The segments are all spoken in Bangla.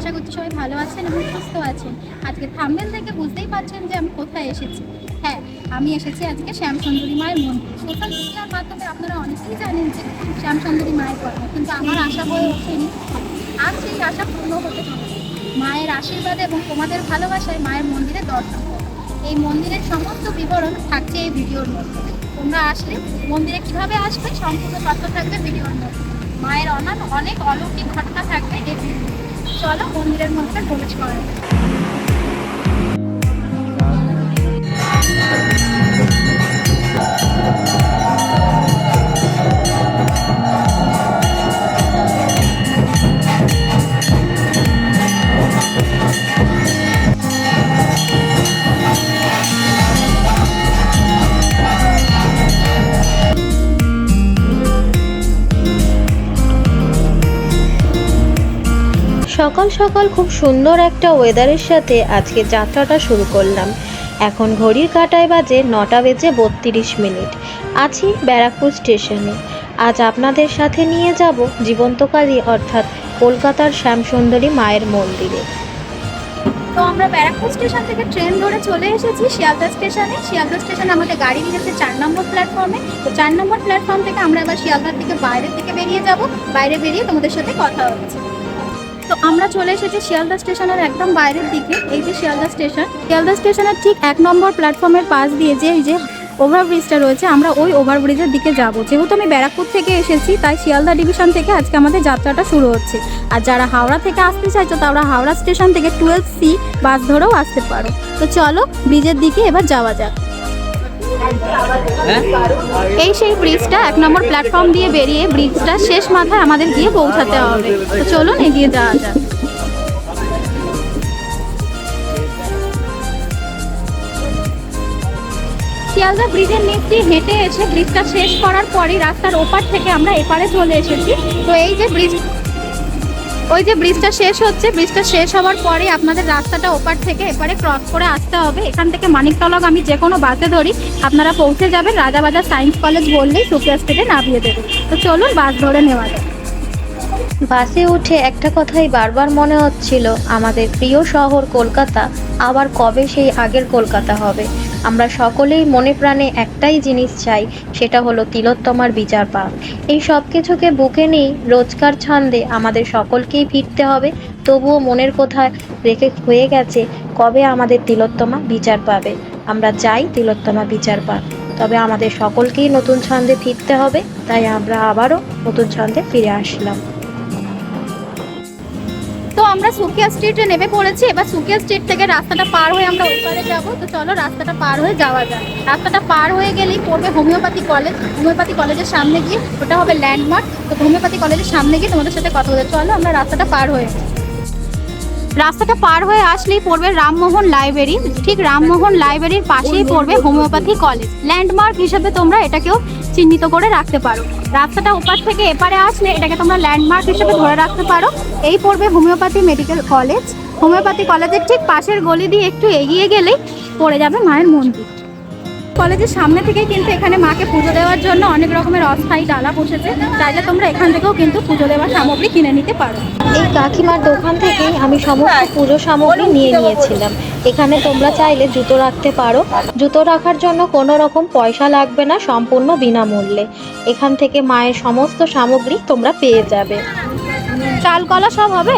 আশা করছি সবাই ভালো আছেন এবং সুস্থ আছেন। আজকে থাম্বেল থেকে বুঝতেই পারছেন যে আমি কোথায় এসেছি। হ্যাঁ আমি এসেছি আজকে শ্যামসুন্দরী মায়ের মন্দির। সোশ্যাল মিডিয়ার মাধ্যমে আপনারা অনেকেই জানেন যে শ্যামসুন্দরী মায়ের কথা কিন্তু আমার আশা হয়ে ওঠেনি। আজ সেই আশা পূর্ণ হতে চলেছে মায়ের আশীর্বাদে এবং তোমাদের ভালোবাসায় মায়ের মন্দিরে দর্শন। এই মন্দিরের সমস্ত বিবরণ থাকছে এই ভিডিওর মধ্যে। তোমরা আসলে মন্দিরে কীভাবে আসবে, সম্পূর্ণ তথ্য থাকবে ভিডিওর মধ্যে। মায়ের অনান অনেক অলৌকিক ঘটনা থাকবে এই ভিডিওতে। চলো মন্দিরের মধ্যে প্রবেশ করা সকাল সকাল খুব সুন্দর একটা ওয়েদারের সাথে আজকে যাত্রাটা শুরু করলাম। এখন ঘড়ির কাঁটায় বাজে নটা বেজে বত্রিশ মিনিট। আছি ব্যারাকপুর স্টেশনে। আজ আপনাদের সাথে নিয়ে যাব জীবন্তকালী, অর্থাৎ কলকাতার শ্যামসুন্দরী মায়ের মন্দিরে। তো আমরা ব্যারাকপুর স্টেশন থেকে ট্রেন ধরে চলে এসেছি শিয়ালদা স্টেশনে। শিয়ালদা স্টেশনে আমাদের গাড়ি নিয়ে নিয়েছে চার নম্বর প্ল্যাটফর্মে তো চার নম্বর প্ল্যাটফর্ম থেকে আমরা এবার শিয়ালদার থেকে বাইরের থেকে বেরিয়ে যাব। বাইরে বেরিয়ে তোমাদের সাথে কথা হচ্ছে তো আমরা চলে এসেছি শিয়ালদা স্টেশনের একদম বাইরের দিকে, এই যে শিয়ালদা স্টেশন। শিয়ালদা স্টেশনের ঠিক এক নম্বর প্ল্যাটফর্মের পাশ দিয়ে যে এই যে ওভারব্রিজটা রয়েছে, আমরা ওই ওভারব্রিজের দিকে যাব। যেহেতু আমি ব্যারাকপুর থেকে এসেছি, তাই শিয়ালদা ডিভিশন থেকে আজকে আমাদের যাত্রাটা শুরু হচ্ছে। আর যারা হাওড়া থেকে আসতে চাইছো, তারা হাওড়া স্টেশন থেকে টুয়েলভ সি বাস ধরেও আসতে পারো। তো চলো ব্রিজের দিকে এবার যাওয়া যাক। এই সেই ব্রিজটা এক নম্বর প্ল্যাটফর্ম দিয়ে বেরিয়ে ব্রিজটা শেষ মাথায় আমাদের গিয়ে পৌঁছাতে হবে। তো চলুন এগিয়ে যাওয়া যাক। শিয়ালদা ব্রিজের নিচ হেঁটে এসে ব্রিজটা শেষ করার পরই রাস্তার ওপার থেকে আমরা এপারে চলে এসেছি। তো এই যে ব্রিজ ওই যে ব্রিজটা শেষ হচ্ছে, ব্রিজটা শেষ হওয়ার পরে আপনাদের রাস্তাটা ওপার থেকে এপারে ক্রস করে আসতে হবে। এখান থেকে মানিকতলক আমি যে কোনো বাসে ধরি, আপনারা পৌঁছে যাবেন রাজাবাজার সায়েন্স কলেজ বললেই সুকিয়া স্ট্রিটে নামিয়ে দেবে। তো চলুন বাস ধরে নেওয়া যাক। বাসে উঠে একটা কথাই বারবার মনে হচ্ছিল, আমাদের প্রিয় শহর কলকাতা, আবার কবে সেই আগের কলকাতা হবে? আমরা সকলেই মনে প্রাণে একটাই জিনিস চাই, সেটা হলো তিলোত্তমার বিচার পাক। এই সব কিছুকে বুকে নিয়ে রোজকার ছন্দে আমাদের সকলকেই ফিরতে হবে। তবুও মনের কোথায় রেখে হয়ে গেছে কবে আমাদের তিলোত্তমা বিচার পাবে? আমরা চাই তিলোত্তমা বিচার পাক। তবে আমাদের সকলকেই নতুন ছন্দে ফিরতে হবে, তাই আমরা আবারও নতুন ছন্দে ফিরে আসলাম। তো আমরা সুকিয়া স্ট্রিটে নেমে পড়েছি। এবার সুকিয়া স্ট্রিট থেকে রাস্তাটা পার হয়ে আমরা ওই পারে যাব। তো চলো রাস্তাটা পার হয়ে যাওয়া যায় রাস্তাটা পার হয়ে গেলেই পড়বে হোমিওপ্যাথি কলেজ। হোমিওপ্যাথি কলেজের সামনে গিয়ে ওটা হবে ল্যান্ডমার্ক। তো হোমিওপ্যাথি কলেজের সামনে গিয়ে তোমাদের সাথে কথা বলে চলো আমরা রাস্তাটা পার হয়ে রাস্তাটা পার হয়ে আসলেই পড়বে রামমোহন লাইব্রেরি। ঠিক রামমোহন লাইব্রেরির পাশেই পড়বে হোমিওপ্যাথি কলেজ। ল্যান্ডমার্ক হিসেবে তোমরা এটাকেও চিহ্নিত করে রাখতে পারো। রাস্তাটা ওপার থেকে এপারে আসলে এটাকে তোমরা ল্যান্ডমার্ক হিসেবে ধরে রাখতে পারো। এই পড়বে হোমিওপ্যাথি মেডিকেল কলেজ। হোমিওপ্যাথি কলেজের ঠিক পাশের গলি দিয়ে একটু এগিয়ে গেলেই পড়ে যাবে মায়ের মন্দির। কলেজের সামনে থেকেই কিন্তু এখানে মাকে পুজো দেওয়ার জন্য অনেক রকমের অস্থায়ী ডালা বসেছে। চাইলে তোমরা এখান থেকেও কিন্তু পুজো দেওয়ার সামগ্রী কিনে নিতে পারো। এই কাকিমার দোকান থেকেই আমি সমস্ত পুজো সামগ্রী নিয়ে নিয়েছিলাম। এখানে তোমরা চাইলে জুতো রাখতে পারো। জুতো রাখার জন্য কোনো রকম পয়সা লাগবে না সম্পূর্ণ বিনামূল্যে। এখান থেকে মায়ের সমস্ত সামগ্রী তোমরা পেয়ে যাবে। চাল কলা সব হবে।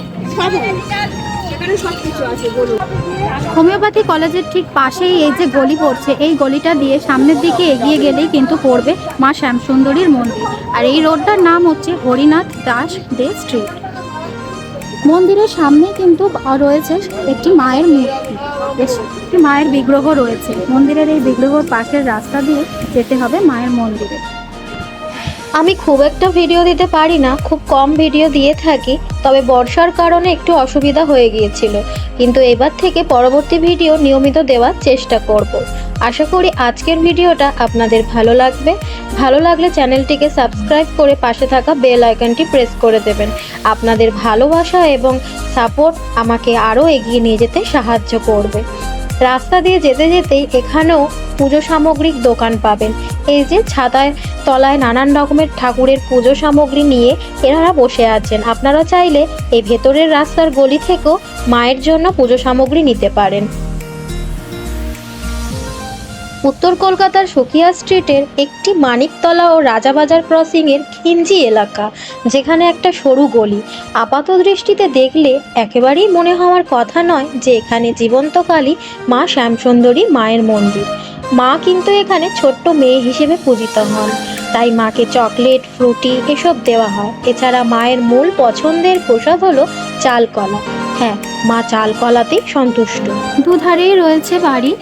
হোমিওপ্যাথি কলেজের ঠিক পাশেই এই যে গলি পড়ছে, এই গলিটা দিয়ে সামনের দিকে এগিয়ে গেলেই কিন্তু পড়বে মা শ্যামসুন্দরীর মন্দির। আর এই রোডটার নাম হচ্ছে হরিনাথ দাস দে স্ট্রিট। মন্দিরের সামনে কিন্তু রয়েছে একটি মায়ের মূর্তি। একটি মায়ের বিগ্রহ রয়েছে। মন্দিরের এই বিগ্রহর পাশের রাস্তা দিয়ে যেতে হবে মায়ের মন্দিরে। আমি খুব একটা ভিডিও দিতে পারি না, খুব কম ভিডিও দিয়ে থাকি, তবে বর্ষার কারণে একটু অসুবিধা হয়ে গিয়েছিল। কিন্তু এবার থেকে পরবর্তী ভিডিও নিয়মিত দেওয়ার চেষ্টা করব। আশা করি আজকের ভিডিওটা আপনাদের ভালো লাগবে। ভালো লাগলে চ্যানেলটিকে সাবস্ক্রাইব করে পাশে থাকা বেল আইকনটি প্রেস করে দেবেন। আপনাদের ভালোবাসা এবং সাপোর্ট আমাকে আরও এগিয়ে নিয়ে যেতে সাহায্য করবে। রাস্তা দিয়ে যেতে যেতেই এখানেও পুজো সামগ্রিক দোকান পাবেন। এই যে ছাতায়, তলায় নানান রকমের ঠাকুরের পুজো সামগ্রী নিয়ে এনারা বসে আছেন। আপনারা চাইলে এই ভেতরের রাস্তার গলি থেকেও মায়ের জন্য পুজো সামগ্রী নিতে পারেন। উত্তর কলকাতার সুকিয়া স্ট্রিটের একটি মানিকতলা ও রাজাবাজার ক্রসিংয়ের খিঞ্জি এলাকা, যেখানে একটা সরু গলি। আপাত দৃষ্টিতে দেখলে একেবারেই মনে হওয়ার কথা নয় যে এখানে জীবন্তকালী মা শ্যামসুন্দরী মায়ের মন্দির। মা কিন্তু এখানে ছোট্ট মেয়ে হিসেবে পূজিত হন। তাই মাকে চকলেট, ফ্রুটি এসব দেওয়া হয়। এছাড়া মায়ের মূল পছন্দের প্রসাদ হলো চালকলা। হ্যাঁ মা চালকলাতেই সন্তুষ্ট। দুধারেই রয়েছে বাড়ি।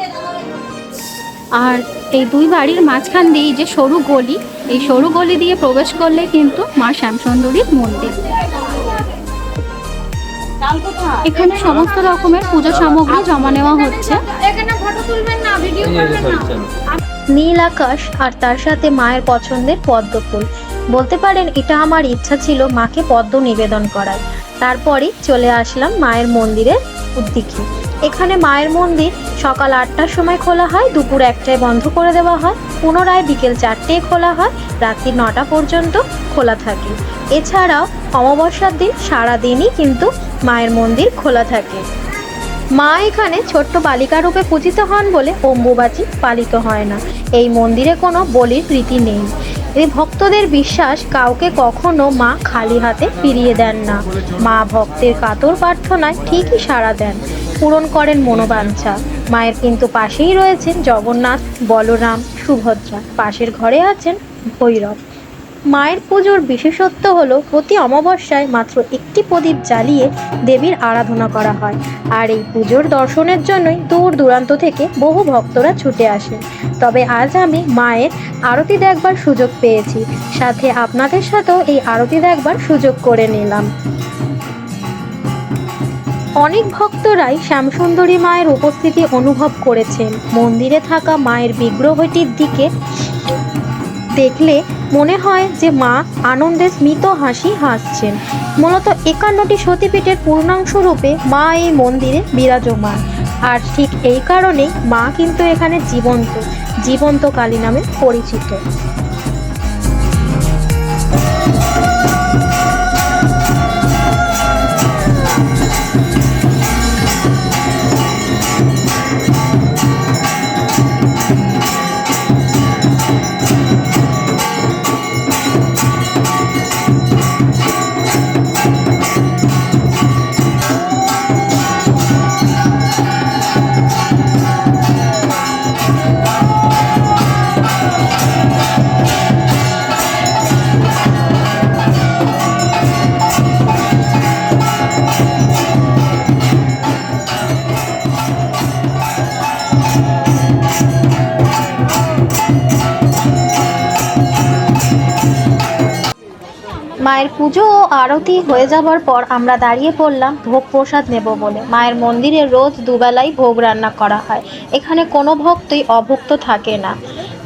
আর এই দুই বাড়ির মাঝখান দিয়ে যে সরু গলি এই সরু গলি দিয়ে প্রবেশ করলে কিন্তু মা শ্যামসুন্দরীর মন্দির। এখানে সমস্ত রকমের পুজো সামগ্রী জমা নেওয়া হচ্ছে। নীল আকাশ আর তার সাথে মায়ের পছন্দের পদ্ম ফুল বলতে পারেন এটা আমার ইচ্ছা ছিল মাকে পদ্ম নিবেদন করার। তারপরে চলে আসলাম মায়ের মন্দিরের উদ্দিকে। এখানে মায়ের মন্দির। সকাল আটটার সময় খোলা হয়, দুপুর একটায় বন্ধ করে দেওয়া হয়। পুনরায় বিকেল চারটেয় খোলা হয়, রাত্রি নটা পর্যন্ত খোলা থাকে। এছাড়াও অমাবস্যার দিন সারাদিনই কিন্তু মায়ের মন্দির খোলা থাকে। মা এখানে ছোট্ট বালিকা রূপে পূজিত হন বলে অম্বুবাচী পালিত হয় না। এই মন্দিরে কোনো বলির রীতি নেই। এই ভক্তদের বিশ্বাস কাউকে কখনো মা খালি হাতে ফিরিয়ে দেন না। মা ভক্তের কাতর প্রার্থনায় ঠিকই সাড়া দেন। পূরণ করেন মনোবাঞ্ছা। মায়ের কিন্তু পাশেই রয়েছেন জগন্নাথ, বলরাম, সুভদ্রা। পাশের ঘরে আছেন ভৈরব। মায়ের পুজোর বিশেষত্ব হলো, প্রতি অমাবস্যায় মাত্র একটি প্রদীপ জ্বালিয়ে দেবীর আরাধনা করা হয়। আর এই পুজোর দর্শনের জন্যই দূর দূরান্ত থেকে বহু ভক্তরা ছুটে আসেন তবে আজ আমি মায়ের আরতি দেখবার সুযোগ পেয়েছি। সাথে আপনাদের সাথেও এই আরতি দেখবার সুযোগ করে নিলাম। অনেক ভক্তরাই শ্যামসুন্দরী মায়ের উপস্থিতি অনুভব করেছেন। মন্দিরে থাকা মায়ের বিগ্রহটির দিকে দেখলে মনে হয় যে মা আনন্দে স্মিত হাসি হাসছেন। মূলত একান্নটি সতীপীঠের পূর্ণাংশ রূপে মা এই মন্দিরে বিরাজমান। আর ঠিক এই কারণেই মা কিন্তু এখানে জীবন্ত জীবন্ত কালী নামে পরিচিত। পুজো ও আরতি হয়ে যাবার পর আমরা দাঁড়িয়ে পড়লাম ভোগ প্রসাদ নেব বলে। মায়ের মন্দিরে রোজ দুবেলাই ভোগ রান্না করা হয়। এখানে কোনো ভক্তই অভুক্ত থাকে না।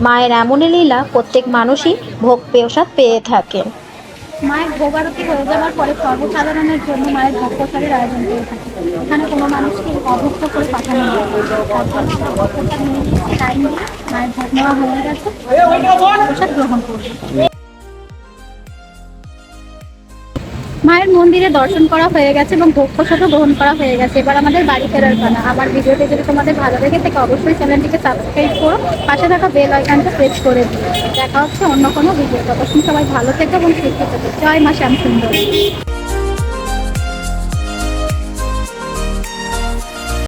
মায়ের এমনই লীলা প্রত্যেক মানুষই ভোগ প্রসাদ পেয়ে থাকেন। মায়ের ভোগ আরতি হয়ে যাওয়ার পরে সর্বসাধারণের জন্য মায়ের ভোগ প্রসাদের আয়োজন করে থাকে। এখানে কোনো মানুষকে অভুক্ত করে পাঠানো হয় টাইম দিয়ে মায়ের ভোগ নেওয়া হয়ে গেছে। প্রসাদ গ্রহণ করব মায়ের মন্দিরে দর্শন করা হয়ে গেছে এবং ভোগ প্রসাদও গ্রহণ করা হয়ে গেছে। এবার আমাদের বাড়ি ফেরার পালা। আমার ভিডিওটি যদি তোমাদের ভালো লেগে থাকে, অবশ্যই চ্যানেলটিকে সাবস্ক্রাইব করো, পাশে থাকা বেল আইকনটা প্রেস করে দিও। দেখা হচ্ছে অন্য কোনো ভিডিও তখন সবাই ভালো থেকো এবং সুস্থ থেকো। জয় মা শ্যামসুন্দর।